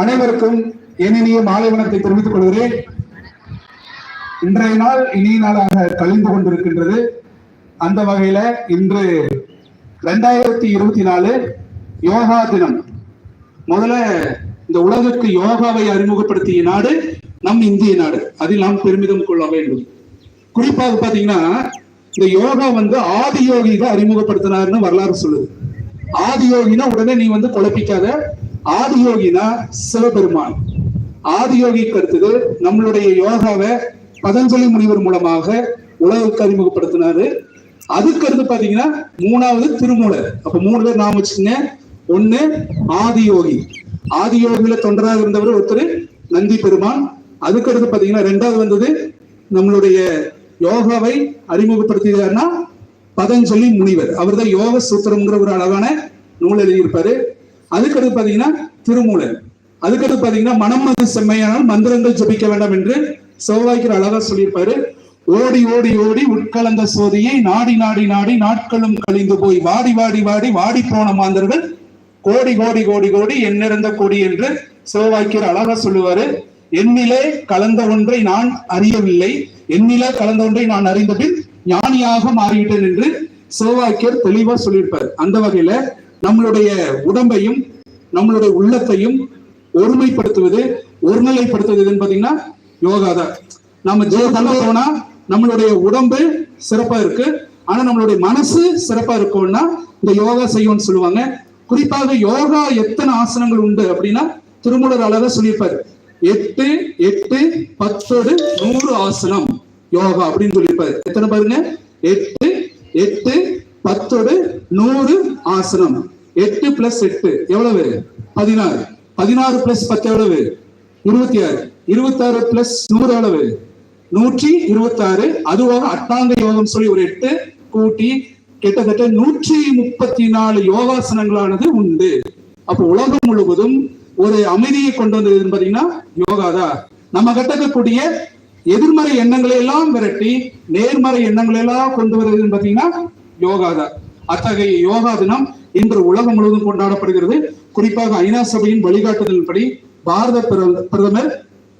அனைவருக்கும் இனிய மாலை வணக்கத்தை தெரிவித்துக் கொள்கிறேன். இன்றைய நாள் இனிய நாளாக கழிந்து கொண்டிருக்கின்றது. அந்த வகையில இன்று ரெண்டாயிரத்தி இருபத்தி நாலு யோகா தினம். முதல்ல இந்த உலகுக்கு யோகாவை அறிமுகப்படுத்திய நாடு நம் இந்திய நாடு. அதில் நாம் பெருமிதம் கொள்ள வேண்டும். குறிப்பாக பாத்தீங்கன்னா இந்த யோகா வந்து ஆதியோகிக அறிமுகப்படுத்தினார்னு வரலாறு சொல்லுது. ஆதியோகினா உடனே நீ வந்து குழப்பிக்காத ஆதியோகினா சிவபெருமான். ஆதியோகி யோகிக்கு அடுத்தது நம்மளுடைய யோகாவை பதஞ்சலி முனிவர் மூலமாக உலகுக்கு அறிமுகப்படுத்தினாரு. அதுக்கு அடுத்து பாத்தீங்கன்னா மூணாவது திருமூலர். அப்ப மூணு பேர் நாம வச்சுக்கங்க. ஒண்ணு ஆதியோகி ஆதி தொண்டராக இருந்தவர் ஒருத்தர் நந்தி பெருமான். அதுக்கு அடுத்து பாத்தீங்கன்னா ரெண்டாவது வந்தது நம்மளுடைய யோகாவை அறிமுகப்படுத்தியதுன்னா பதஞ்சலி முனிவர். அவர் தான் யோக சூத்திரம்ங்கிற ஒரு அழகான நூல் எழுதியிருப்பாரு. அதுக்கடுத்து பாத்தீங்கன்னா திருமூலர். அதுக்கடுத்து பாத்தீங்கன்னா மனம் அது செம்மையானால் மந்திரங்கள் ஜபிக்க வேண்டாம் என்று செவ்வாய்க்கிற அழகா சொல்லியிருப்பாரு. ஓடி ஓடி ஓடி உட்கலந்த சோதியை நாடி நாடி நாடி நாட்களும் கழிந்து போய் வாடி வாடி வாடி வாடி போன மாந்தர்கள் கோடி கோடி கோடி கோடி எண்ணிறந்த கொடி என்று சிவவாக்கியர் அழகா சொல்லுவாரு. என்னிலே கலந்த ஒன்றை நான் அறியவில்லை. என்னிலே கலந்த ஒன்றை நான் அறிந்த பின் ஞானியாக மாறிவிட்டேன் என்று சிவவாக்கியர் தெளிவா சொல்லியிருப்பார். அந்த வகையில நம்மளுடைய உடம்பையும் நம்மளுடைய உள்ளத்தையும் ஒருமைப்படுத்துவது ஒருநிலைப்படுத்துவது பாத்தீங்கன்னா யோகா தான். நம்ம ஜெயத்தல்ல போனா நம்மளுடைய உடம்பு சிறப்பா இருக்கு. ஆனா நம்மளுடைய மனசு சிறப்பா இருக்கும்னா இந்த யோகா செய்யும்னு சொல்லுவாங்க. குறிப்பாக யோகா எத்தனை ஆசனங்கள் உண்டு அப்படின்னா திருமூலர் அழகா சொல்லியிருப்பாரு. எட்டு எட்டு பத்தோடு நூறு ஆசனம் யோகா அப்படின்னு சொல்லியிருப்பாரு. எத்தனை பாருங்க? எட்டு எட்டு பத்தோடு நூறு ஆசனம். எட்டு பிளஸ் எட்டு எவ்வளவு? பதினாறு. பதினாறு பிளஸ் பத்து எவ்வளவு? இருபத்தி ஆறு. இருபத்தாறு பிளஸ் நூறு அளவு நூற்றி இருபத்தி ஆறு அதுவாக அட்டாங்க யோகம் சொல்லி ஒரு எட்டு கூட்டி கிட்டத்தட்ட நூற்றி முப்பத்தி நாலு யோகாசனங்களானது உண்டு. அப்போ உலகம் முழுவதும் ஒரு அமைதியை கொண்டு வந்தது பாத்தீங்கன்னா யோகா தான் நம்ம கட்டக்கூடிய எதிர்மறை எண்ணங்களை எல்லாம் விரட்டி நேர்மறை எண்ணங்களை எல்லாம் கொண்டு வருதுன்னு பாத்தீங்கன்னா யோகா தான் அத்தகைய யோகா தினம் இன்று உலகம் முழுவதும் கொண்டாடப்படுகிறது. குறிப்பாக ஐநா சபையின் வழிகாட்டுதலின்படி பாரத பிரதமர்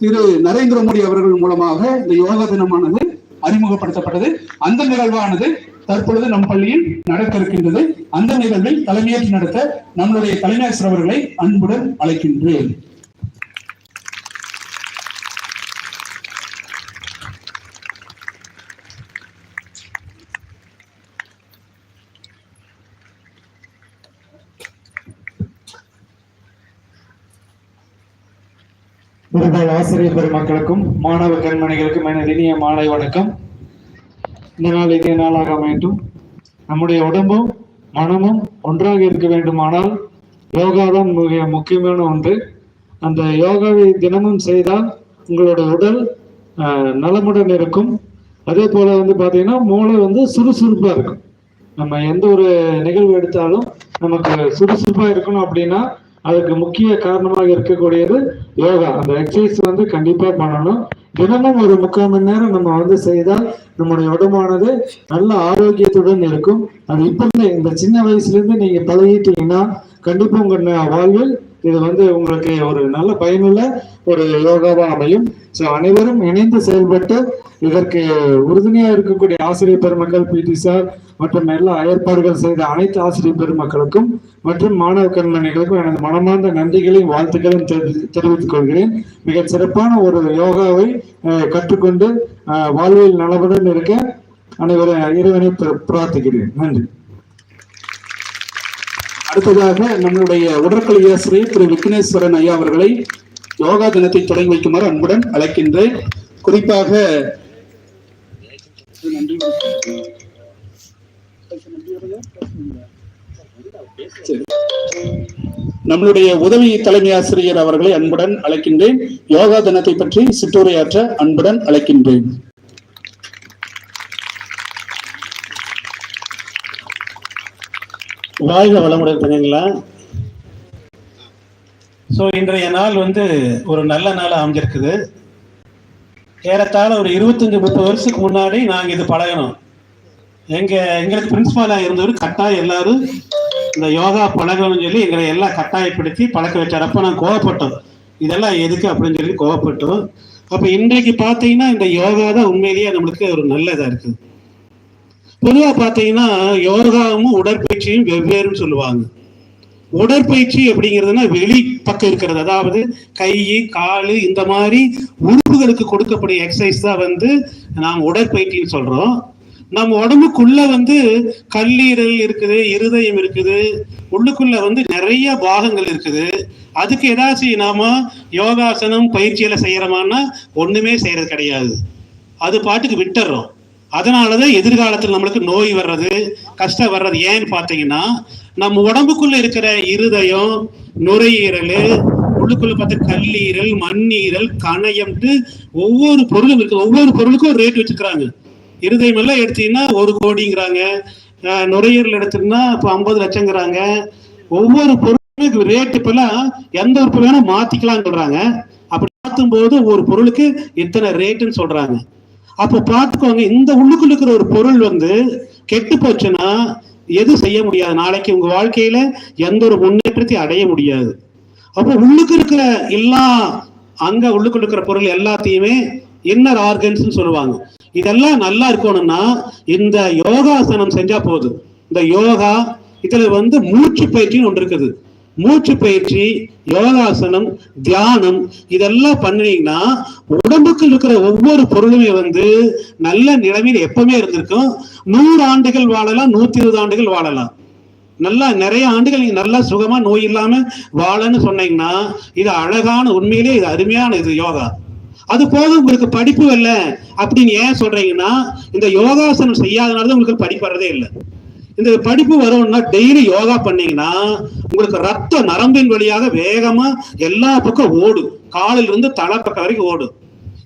திரு நரேந்திர மோடி அவர்கள் மூலமாக இந்த யோகா தினமானது அறிமுகப்படுத்தப்பட்டது. அந்த நிகழ்வானது தற்பொழுது நம் பள்ளியில் நடக்க இருக்கின்றது அந்த நிகழ்வில் தலைமையேற்று நடத்த நம்மளுடைய கலைஞர் அவர்களை அன்புடன் அழைக்கின்றேன். விருதாள் ஆசிரியர் பெருமக்களுக்கும் மாணவ கண்மணிகளுக்கும் என இனிய மாலை வணக்கம். இந்த நாள் இதே நாளாக அமையட்டும். நம்முடைய உடம்பும் மனமும் ஒன்றாக இருக்க வேண்டுமானால் யோகா தான் மிக முக்கியமான ஒன்று. அந்த யோகாவை தினமும் செய்தால் உங்களோட உடல் நலமுடன் இருக்கும். அதே போல வந்து பார்த்தீங்கன்னா மூளை வந்து சுறுசுறுப்பாக இருக்கும். நம்ம எந்த ஒரு நிகழ்வு எடுத்தாலும் நமக்கு சுறுசுறுப்பாக இருக்கணும் அப்படின்னா அதுக்கு முக்கிய காரணமாக இருக்கக்கூடியது யோகா. அந்த எக்ஸசைஸ் வந்து கண்டிப்பா பண்ணணும். தினமும் ஒரு முக்கால் மணி நேரம் நம்ம வந்து செய்தால் நம்முடைய உடம்பானது நல்ல ஆரோக்கியத்துடன் இருக்கும். அது இப்ப இருந்து இந்த சின்ன வயசுல இருந்து நீங்க பழகிட்டீங்கன்னா கண்டிப்பா உங்க வாழ்வில் இது வந்து உங்களுக்கு ஒரு நல்ல பயனுள்ள ஒரு யோகாவா அமையும். ஸோ அனைவரும் இணைந்து செயல்பட்டு இதற்கு உறுதுணையா இருக்கக்கூடிய ஆசிரியர் பெருமக்கள் பிடி சார் மற்றும் எல்லா ஏற்பாடுகள் செய்த அனைத்து ஆசிரியர் பெருமக்களுக்கும் மற்றும் மாணவ கண்மணிகளுக்கும் எனது மனமார்ந்த நன்றிகளையும் வாழ்த்துக்களையும் தெரிவித்துக் கொள்கிறேன். மிக சிறப்பான ஒரு யோகாவை கற்றுக்கொண்டு வாழ்வில் நலவுடன் இருக்க அனைவரும் இறைவனை பிர- பிரார்த்திக்கிறேன். நன்றி. அடுத்ததாக நம்மளுடைய உடற்கலை ஆசிரியர் திரு விக்னேஸ்வரன் ஐயா அவர்களை யோகா தினத்தை தொடங்கி வைக்குமாறு அன்புடன் அழைக்கின்றேன். குறிப்பாக நன்றி நம்மளுடைய உதவி தலைமை ஆசிரியர் அவர்களை அன்புடன் அழைக்கின்றேன். யோகா தினத்தை பற்றி சிற்றுரையாற்ற அன்புடன் அழைக்கின்றேன். வாழ்க வளமுடன் தங்கங்களா? ஸோ இன்றைய நாள் வந்து ஒரு நல்ல நாள் அமைஞ்சிருக்குது. ஏறத்தாழ ஒரு இருபத்தஞ்சு முப்பது வருஷத்துக்கு முன்னாடி நாங்கள் இது பழகணும் எங்க எங்களுக்கு பிரின்சிபாலாக இருந்தவர் கட்டாயம் எல்லாரும் இந்த யோகா பழகணும்னு சொல்லி எங்களை எல்லாம் கட்டாயப்படுத்தி பழக்க வச்சார். நான் நாங்கள் கோவப்பட்டோம். இதெல்லாம் எதுக்கு அப்படின்னு சொல்லி கோவப்பட்டோம். அப்ப இன்றைக்கு பார்த்தீங்கன்னா இந்த யோகா தான் உண்மையிலேயே நம்மளுக்கு ஒரு நல்லதா இருக்குது. பொதுவா பார்த்தீங்கன்னா யோகாவும் உடற்பயிற்சியும் வெவ்வேறுன்னு சொல்லுவாங்க. உடற்பயிற்சி அப்படிங்கிறதுனா வெளி பக்கம் இருக்கிறது. அதாவது கை காலு இந்த மாதிரி உறுப்புகளுக்கு கொடுக்கக்கூடிய எக்ஸசைஸ் தான் வந்து நாம் உடற்பயிற்சின்னு சொல்றோம். நம்ம உடம்புக்குள்ள வந்து கல்லீரல் இருக்குது இருதயம் இருக்குது. உள்ளுக்குள்ள வந்து நிறைய பாகங்கள் இருக்குது. அதுக்கு ஏதாச்சும் நாம யோகாசனம் பயிற்சியில செய்யறோமான்னா ஒண்ணுமே செய்யறது கிடையாது. அது பாட்டுக்கு விட்டுறோம். அதனாலதான் எதிர்காலத்தில் நம்மளுக்கு நோய் வர்றது கஷ்டம் வர்றது ஏன்னு பார்த்தீங்கன்னா நம்ம உடம்புக்குள்ள இருக்கிற இருதயம் நுரையீரல் உள்ளுக்குள்ள பார்த்த கல்லீரல் மண்ணீரல் கணையம்ட்டு ஒவ்வொரு பொருளும் இருக்கு. ஒவ்வொரு பொருளுக்கும் ஒரு ரேட் வச்சுக்கிறாங்க. இருதயம் எல்லாம் எடுத்தீங்கன்னா ஒரு கோடிங்கிறாங்க. நுரையீரல் எடுத்தீங்கன்னா இப்போ ஐம்பது லட்சங்கிறாங்க. ஒவ்வொரு பொருளுக்கு ரேட் இப்பெல்லாம் எந்த ஒரு பொருள் வேணா மாத்திக்கலாம்னு சொல்றாங்க. அப்படி மாற்றும் போது ஒரு பொருளுக்கு இத்தனை ரேட்டுன்னு சொல்றாங்க. அப்போ பார்த்துக்கோங்க இந்த உள்ளுக்குள்ள இருக்கிற ஒரு பொருள் வந்து கெட்டு போச்சுன்னா எது செய்ய முடியாது? நாளைக்கு உங்க வாழ்க்கையில எந்த ஒரு முன்னேற்றத்தையும் அடைய முடியாது. அப்போ உள்ளுக்கு இருக்கிற எல்லா அங்க உள்ளுக்குள்ள இருக்கிற பொருள் எல்லாத்தையுமே இன்னர் ஆர்கன்ஸ் சொல்லுவாங்க. இதெல்லாம் நல்லா இருக்கணும்னா இந்த யோகாசனம் செஞ்சா போதும் இந்த யோகா இதுல வந்து மூச்சு பயிற்சின்னு ஒன்று இருக்குது. மூச்சு பயிற்சி யோகாசனம் தியானம் இதெல்லாம் பண்ணீங்கன்னா உடம்புக்கு இருக்கிற ஒவ்வொரு பொருளுமே வந்து நல்ல நிலைமையில் எப்பவுமே இருந்திருக்கும். நூறு ஆண்டுகள் வாழலாம் நூத்தி இருபது ஆண்டுகள் வாழலாம். நல்லா நிறைய ஆண்டுகள் நீங்க நல்லா சுகமா நோய் இல்லாம வாழன்னு சொன்னீங்கன்னா இது அழகான உண்மையிலே இது அருமையான இது யோகா. அது போக உங்களுக்கு படிப்பு இல்லை அப்படின்னு ஏன் சொல்றீங்கன்னா இந்த யோகாசனம் செய்யாதனால தான் உங்களுக்கு படிப்பு வர்றதே இல்லை. இந்த படிப்பு வரும்னா டெய்லி யோகா பண்ணீங்கன்னா உங்களுக்கு ரத்த நரம்பின் வழியாக வேகமா எல்லா பக்கம் ஓடும். காலில் இருந்து தலை பக்கம் வரைக்கும் ஓடும்.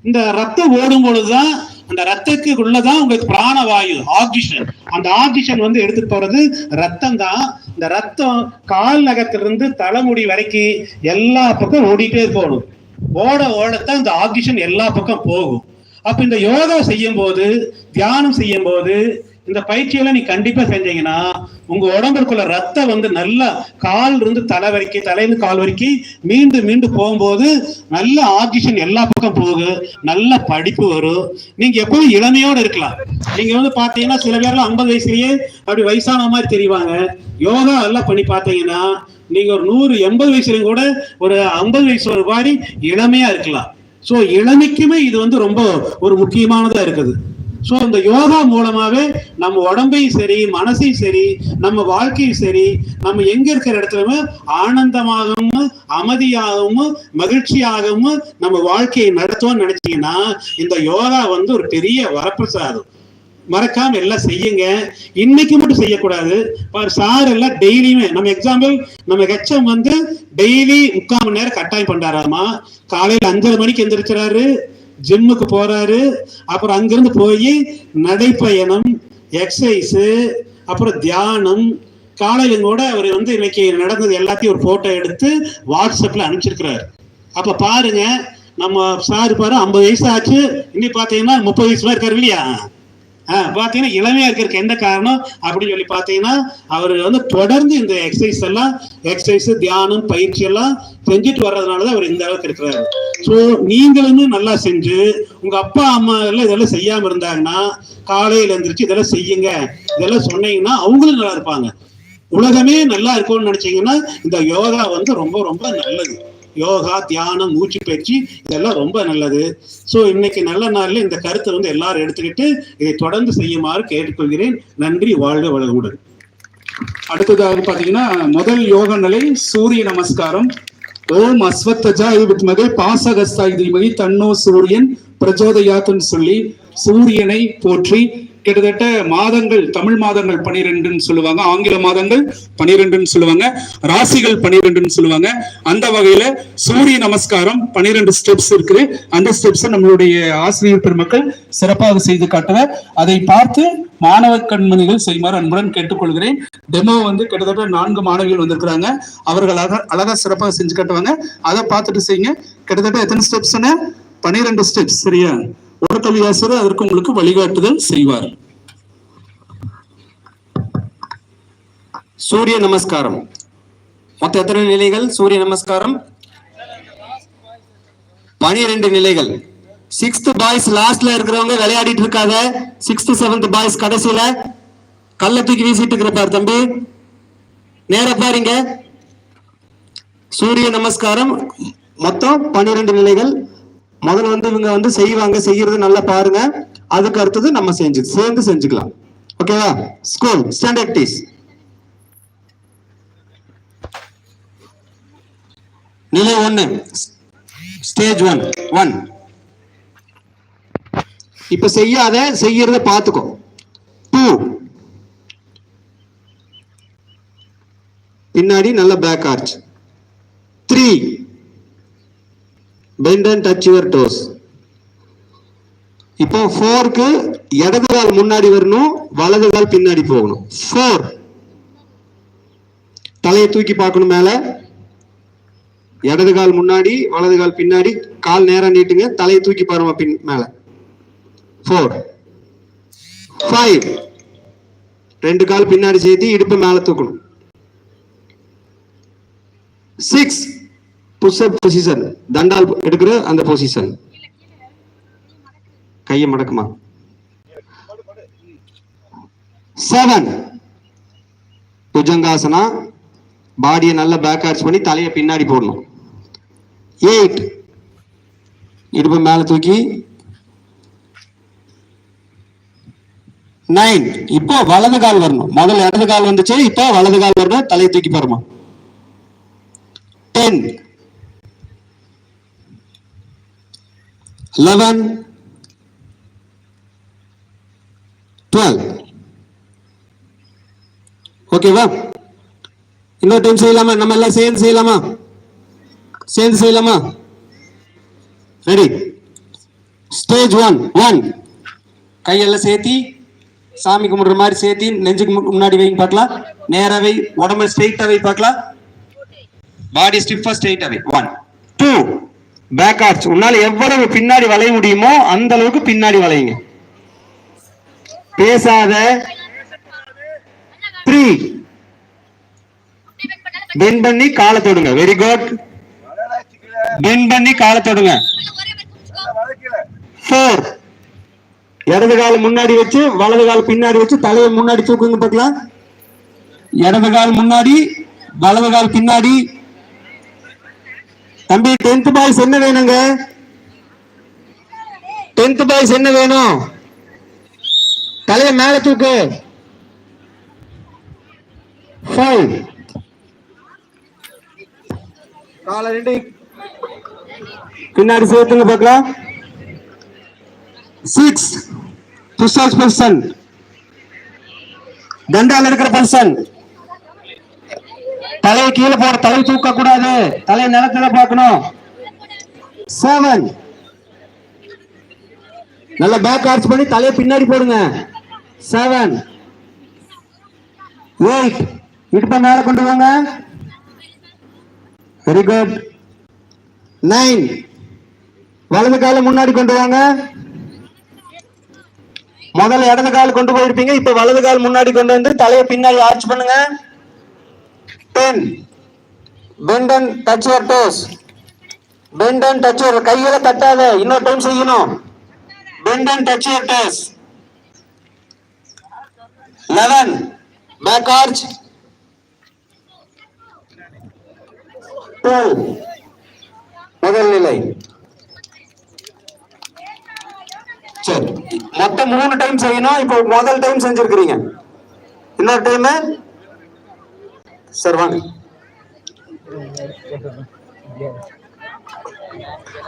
இந்த ரத்தம் ஓடும் பொழுதுதான் அந்த ரத்தத்துக்கு உள்ளதான் உங்களுக்கு பிராணவாயு ஆக்சிஜன் அந்த ஆக்சிஜன் வந்து எடுத்துட்டு போறது ரத்தம் தான் இந்த ரத்தம் கால் நகத்திலிருந்து தலைமுடி வரைக்கும் எல்லா பக்கம் ஓடிட்டே போகணும். ஓட ஓடத்தான் இந்த ஆக்சிஜன் எல்லா பக்கம் போகும். அப்ப இந்த யோகா செய்யும் போது தியானம் செய்யும் போது இந்த பயிற்சியெல்லாம் நீ கண்டிப்பா செஞ்சீங்கன்னா உங்க உடம்புக்குள்ள ரத்தம் வந்து நல்லா கால் இருந்து தலை வரைக்கும் தலையில கால் வரைக்கும் மீண்டும் மீண்டும் போகும்போது நல்ல ஆக்சிஜன் எல்லா பக்கம் போகும் நல்ல படிப்பு வரும். நீங்க எப்பவும் இளமையோடு இருக்கலாம். நீங்க வந்து பாத்தீங்கன்னா சில பேர்லாம் ஐம்பது வயசுலயே அப்படி வயசான மாதிரி தெரிவாங்க. யோகா எல்லாம் பண்ணி பார்த்தீங்கன்னா நீங்க ஒரு நூறு எண்பது வயசுலயும் கூட ஒரு ஐம்பது வயசு ஒரு மாதிரி இளமையா இருக்கலாம். சோ இளமைக்குமே இது வந்து ரொம்ப ஒரு முக்கியமானதா இருக்குது. ஸோ இந்த யோகா மூலமாகவே நம்ம உடம்பையும் சரி மனசையும் சரி நம்ம வாழ்க்கையும் சரி நம்ம எங்க இருக்கிற இடத்துலயுமே ஆனந்தமாகவும் அமைதியாகவும் மகிழ்ச்சியாகவும் நம்ம வாழ்க்கையை நடத்துவோம்னு நினைச்சீங்கன்னா இந்த யோகா வந்து ஒரு பெரிய வரப்பிரசாதம். மறக்காம எல்லாம் செய்யுங்க. இன்னைக்கு மட்டும் செய்யக்கூடாது. பார் சார் எல்லாம் டெய்லியுமே நம்ம எக்ஸாம்பிள் நம்ம ஹெச்எம் வந்து டெய்லி முக்கால் மணி நேரம் கட்டாயம் பண்றாராமா? காலையில அஞ்சரை மணிக்கு எந்திரிச்சுறாரு ஜிம்முக்கு போறாரு அப்புறம் அங்கிருந்து போய் நடைப்பயணம் எக்ஸசைஸ் அப்புறம் தியானம். காலையில கூட அவர் வந்து இன்னைக்கு நடந்தது எல்லாத்தையும் ஒரு போட்டோ எடுத்து வாட்ஸ்அப்ல அனுப்பிச்சிருக்கிறாரு. அப்ப பாருங்க நம்ம சார் பாரு ஐம்பது வயசு ஆச்சு. இன்னைக்கு பாத்தீங்கன்னா முப்பது வயசு இருக்காரு இல்லையா? ஆஹ் பாத்தீங்கன்னா இளமையா இருக்கிறதுக்கு எந்த காரணம்? அப்படின்னு சொல்லி பாத்தீங்கன்னா அவர் வந்து தொடர்ந்து இந்த எக்ஸசைஸ் எல்லாம் எக்ஸசைஸ் தியானம் பயிற்சி எல்லாம் செஞ்சுட்டு வர்றதுனாலதான் அவர் இந்த அளவுக்கு இருக்கிறாரு. ஸோ நீங்களும் நல்லா செஞ்சு உங்க அப்பா அம்மா எல்லாம் இதெல்லாம் செய்யாம இருந்தாங்கன்னா காலையில எந்திரிச்சு இதெல்லாம் செய்யுங்க. இதெல்லாம் சொன்னீங்கன்னா அவங்களும் நல்லா இருப்பாங்க. உலகமே நல்லா இருக்கும்னு நினைச்சீங்கன்னா இந்த யோகா வந்து ரொம்ப ரொம்ப நல்லது. யோகா தியானம் மூச்சு பயிற்சி இதெல்லாம் ரொம்ப நல்லது. ஸோ இன்னைக்கு நல்ல நாள்ல இந்த கருத்தை வந்து எல்லாரும் எடுத்துக்கிட்டு இதை தொடர்ந்து செய்யுமாறு கேட்டுக்கொள்கிறேன். நன்றி வாழ்க வளமுடன். அடுத்ததாக பாத்தீங்கன்னா முதல் யோக நிலை சூரிய நமஸ்காரம். ஓம் அஸ்வத்தஜா வித்மகை பாசகஸ்தா இதுமகி தன்னோ சூரியன் பிரஜோதயாத்துன்னு சொல்லி சூரியனை போற்றி கிட்டத்தட்ட மாதங்கள் தமிழ் மாதங்கள் பனிரெண்டுன்னு சொல்லுவாங்க ஆங்கில மாதங்கள் பனிரெண்டுன்னு சொல்லுவாங்க ராசிகள் பனிரெண்டுன்னு சொல்லுவாங்க. அந்த வகையில சூரிய நமஸ்காரம் பனிரெண்டு ஸ்டெப்ஸ் இருக்குது. அந்த ஸ்டெப்ஸ் நம்மளுடைய ஆசிரியர் பெருமக்கள் சிறப்பாக செய்து காட்டுவர் அதை பார்த்து மாணவ கண்மணிகள் செய்யுமாறு அன்புடன் கேட்டுக்கொள்கிறேன். டெமோ வந்து கிட்டத்தட்ட நான்கு மாணவிகள் வந்திருக்கிறாங்க. அவர்கள் அழகா அழகா சிறப்பாக செஞ்சு காட்டுவாங்க. அதை பார்த்துட்டு செய்யுங்க. கிட்டத்தட்ட எத்தனை ஸ்டெப்ஸ்னு பனிரெண்டு ஸ்டெப்ஸ் சரியா? ஓட்டக்கல்வி ஆசிரியர் அதற்கு உங்களுக்கு வழிகாட்டுதல் செய்வார். சூரிய நமஸ்காரம். மொத்த எத்தனை நிலைகள்? சூரிய நமஸ்காரம்? பனிரெண்டு நிலைகள். சிக்ஸ்த் பாய்ஸ் லாஸ்ட்ல இருக்கிறவங்க விளையாடிட்டு இருக்காத. சிக்ஸ்த் செவன்த் பாய்ஸ் கடைசியில கல்ல தூக்கி வீசிட்டு இருக்கிறப்பார் தம்பி. நேர பாருங்க. சூரிய நமஸ்காரம். மொத்தம் பன்னிரண்டு நிலைகள். முதல்ல வந்து இவங்க வந்து செய்வாங்க செய்யறது நல்லா பாருங்க. அதுக்கு அடுத்தது நம்ம செஞ்சு சேர்ந்து செஞ்சுக்கலாம். ஓகேவா ஸ்கூல் ஸ்டாண்ட் நிலை ஒன்னு ஸ்டேஜ் ஒன் ஒன் இப்ப செய்யாத செய்யறத பாத்துக்கோ. டூ பின்னாடி நல்ல back arch three bend and touch your toes இப்போ ஃபோருக்கு இடது கால் முன்னாடி வரணும் வலது கால் பின்னாடி போகணும். ஃபோர் தலையை தூக்கி பார்க்கணும் மேல. இடது கால் முன்னாடி வலது கால் பின்னாடி கால் நேரம் நீட்டுங்க தலையை தூக்கி பாருங்க பின் மேல. ஃபோர் ஃபைவ் ரெண்டு கால் பின்னாடி சேர்த்து இடுப்பு மேல தூக்கணும். சிக்ஸ் புஷ்அப் பொசிஷன் தண்டால் எடுக்கிற அந்த பொசிஷன் கையை மடக்குமா? செவன் புஜங்காசனா பாடியை நல்லா பேக் ஆர்ச் பண்ணி தலையை பின்னாடி போடணும். எயிட் இடுப்பு மேல தூக்கி. நைன் இப்போ வலது கால் வரணும். முதல்ல இடது கால் வந்துச்சு இப்போ வலது கால் வரணும் தலையை தூக்கி பாருமா டென் லெவன் டுவெல் ஓகேவா இன்னொரு டைம் செய்யலாமா? நம்ம எல்லாம் சேர்ந்து செய்யலாமா? சேர்ந்து செய்யலாமா? ரெடி ஸ்டேஜ் ஒன் ஒன் கையெல்லாம் சேர்த்தி சாமி கும்பிடுற மாதிரி சேர்த்தி நெஞ்சுக்கு முன்னாடி வைங்க பார்க்கலாம். நேராக வை உடம்ப ஸ்ட்ரெயிட்டாக வை பார்க்கலாம். பாடி ஸ்டிஃபாக ஸ்ட்ரெயிட்டாக வை. ஒன் டூ பேக் ஆர்ச் உன்னால எவ்வளவு பின்னாடி வளைய முடியுமோ அந்த அளவுக்கு பின்னாடி வளையுங்க. பேசாத. த்ரீ பெண்ட் பண்ணி காலை தொடுங்க. வெரி குட் பெண்ட் பண்ணி காலை தொடுங்க. ஃபோர் இடது கால் முன்னாடி வச்சு வலது கால் பின்னாடி வச்சு தலையை முன்னாடி தூக்குங்க பார்க்கலாம். இடது கால் முன்னாடி வலது கால் பின்னாடி தம்பி டென்த் பாய்ஸ் என்ன வேணுங்க? டென்த் பாய்ஸ் என்ன வேணும்? தலையை மேல தூக்கு. ஃபைவ் காலை ரெண்டு. பின்னாடி சேர்த்துங்க பார்க்கலாம். சிக்ஸ் புஷ்அப் பர்சன் தண்டால இருக்கிற பர்சன் தலையை கீழே போட தலை தூக்க கூடாது தலையை நிலத்துல பார்க்கணும். செவன் நல்ல பேக் ஆர்ச் பண்ணி தலையை பின்னாடி போடுங்க. செவன் எயிட் இடுப்ப மேல கொண்டு வாங்க. வெரி குட் நைன் வலது காலை முன்னாடி கொண்டு வாங்க. முதல்ல இடது கால் கொண்டு போயிருப்பீங்க. இப்ப வலது கால் முன்னாடி கொண்டு வந்து தலையை பின்னாடி ஆர்ச் பண்ணுங்க. Ten bend and touch your toes bend and touch your கையில தட்டாத. இன்னொரு டைம் செய்யணும். Bend and touch your toes eleven back arch twelve முதல் நிலை. சரி. மொத்தம் மூணு டைம் செய்யணும். இப்போ முதல் டைம் செஞ்சிருக்கிறீங்க. இன்னொரு டைம் சரி வாங்க.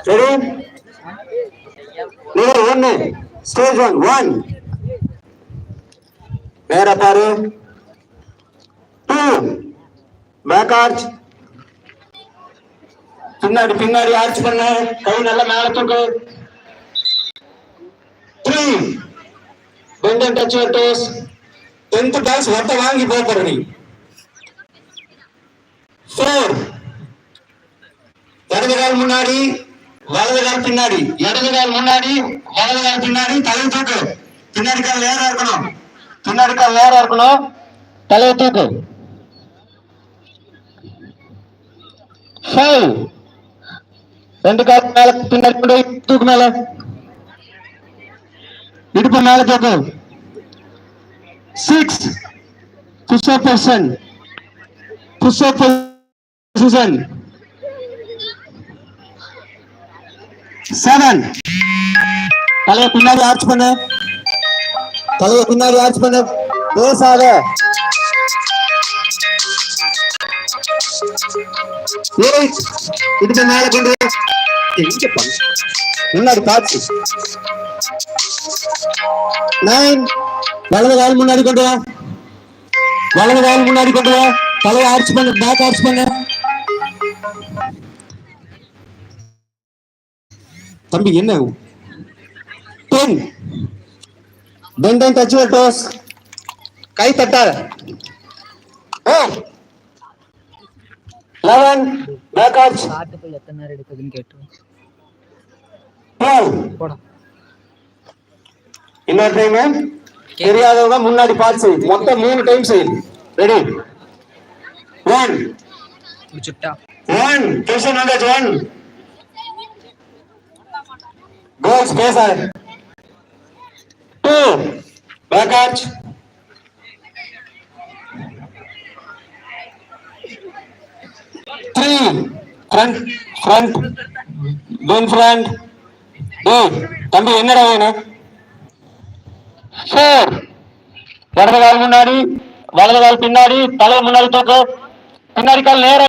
ரெடி நிலை ஒன்னு ஸ்டேஜ் ஒன் ஒன் நேரா பாரு. டூ பேக் ஆர்ச் பின்னாடி பின்னாடி ஆர்ச் பண்ண. கை நல்லா மேல தூக்கு. Three bend and touch your toes tenth dance வட்ட வாங்கி போற நீ ஃபோர் இடது கால் முன்னாடி வலது கால் பின்னாடி இடது கால் முன்னாடி வலது கால் பின்னாடி தலை தூக்கு பின்னாடி கால் நேரா இருக்கணும் பின்னாடி கால் நேரா இருக்கணும் தலையை தூக்கு ஃபைவ் ரெண்டு கால் மேல பின்னாடி கொண்டு போய் தூக்கு மேல இடுப்பு மேல தூக்கு six push up position push up position Susan. Seven. தலைய பின்னாடி ஆர்ச் பண்ணு. தலைய பின்னாடி ஆர்ச் பண்ணு. பேசாத. இதுக்கு மேல கொண்டு எங்க பண்ணு முன்னாடி காட்சி நைன் வலது கால் முன்னாடி கொண்டு வா. வலது கால் முன்னாடி கொண்டு வா. தலையை ஆர்ச் பண்ணு. பேக் ஆர்ச் பண்ணு. தம்பி என்ன? Ten and touch your toes கை தட்டாத. லெவன் பேக் பாட்டு போய் எத்தனை நேரம் எடுக்குதுன்னு இன்னொரு டைம் தெரியாதவங்க முன்னாடி பார்த்து செய். மொத்தம் மூணு டைம் செய். ரெடி ஒன் ஒன் வந்தாச்சு. One goal space two back arch three front front then front டேய் தம்பி என்னடா வேணும் ஃபோர் இடது கால் முன்னாடி வலது கால் பின்னாடி தலை முன்னாடி தூக்கு பின்னாடி கால் நேரா